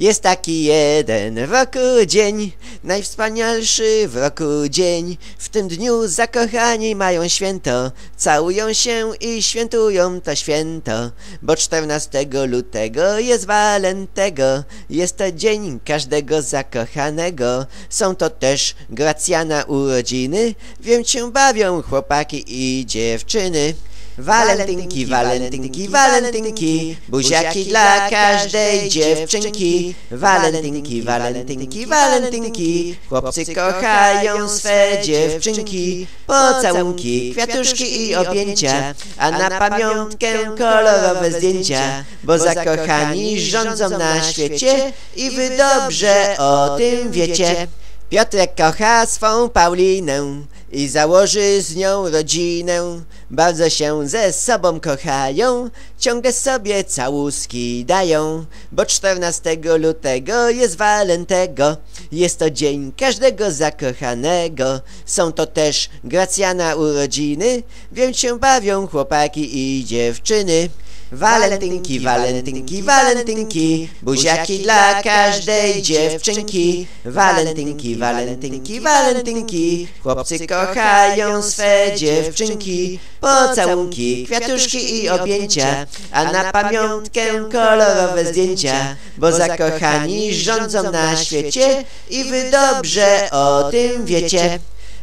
Jest taki jeden w roku dzień, najwspanialszy w roku dzień. W tym dniu zakochani mają święto, całują się i świętują to święto. Bo 14 lutego jest walentego, jest to dzień każdego zakochanego. Są to też Gracjana urodziny, wiem się bawią chłopaki i dziewczyny. Walentynki, walentynki, walentynki, buziaki dla każdej dziewczynki. Walentynki, walentynki, walentynki, chłopcy kochają swe dziewczynki. Pocałunki, kwiatuszki i objęcia, a na pamiątkę kolorowe zdjęcia, bo zakochani rządzą na świecie i wy dobrze o tym wiecie. Piotrek kocha swą Paulinę i założy z nią rodzinę. Bardzo się ze sobą kochają, ciągle sobie całuski dają, bo 14 lutego jest walentego. Jest to dzień każdego zakochanego. Są to też Gracjana urodziny, więc się bawią chłopaki i dziewczyny. Walentynki, walentynki, walentynki, buziaki dla każdej dziewczynki. Walentynki, walentynki, walentynki, chłopcy kochają swe dziewczynki. Pocałunki, kwiatuszki i objęcia, a na pamiątkę kolorowe zdjęcia, bo zakochani rządzą na świecie i wy dobrze o tym wiecie.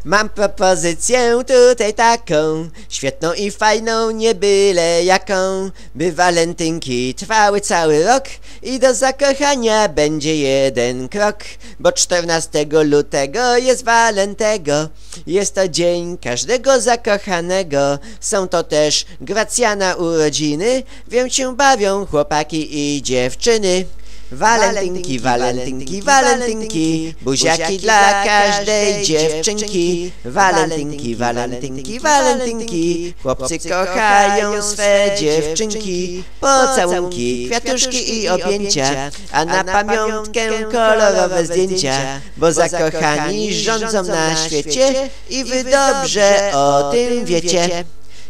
Mam propozycję tutaj taką, świetną i fajną, nie byle jaką, by walentynki trwały cały rok i do zakochania będzie jeden krok, bo 14 lutego jest walentego, jest to dzień każdego zakochanego, są to też Gracjana urodziny, wiem się bawią chłopaki i dziewczyny. Walentynki, walentynki, walentynki, buziaki dla każdej dziewczynki. Walentynki, walentynki, walentynki, chłopcy kochają swe dziewczynki. Pocałunki, kwiatuszki i objęcia, a na pamiątkę kolorowe zdjęcia, bo zakochani rządzą na świecie i wy dobrze o tym wiecie.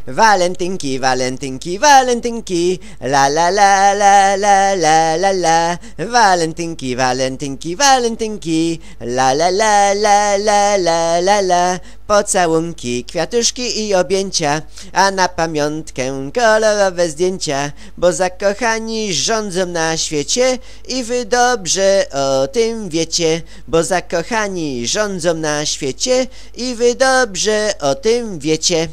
Walentynki, walentynki, walentynki, la la la la la la la la. Walentynki, walentynki, walentynki, la la la la la la la la. Pocałunki, kwiatuszki i objęcia, a na pamiątkę kolorowe zdjęcia, bo zakochani rządzą na świecie i wy dobrze o tym wiecie, bo zakochani rządzą na świecie i wy dobrze o tym wiecie.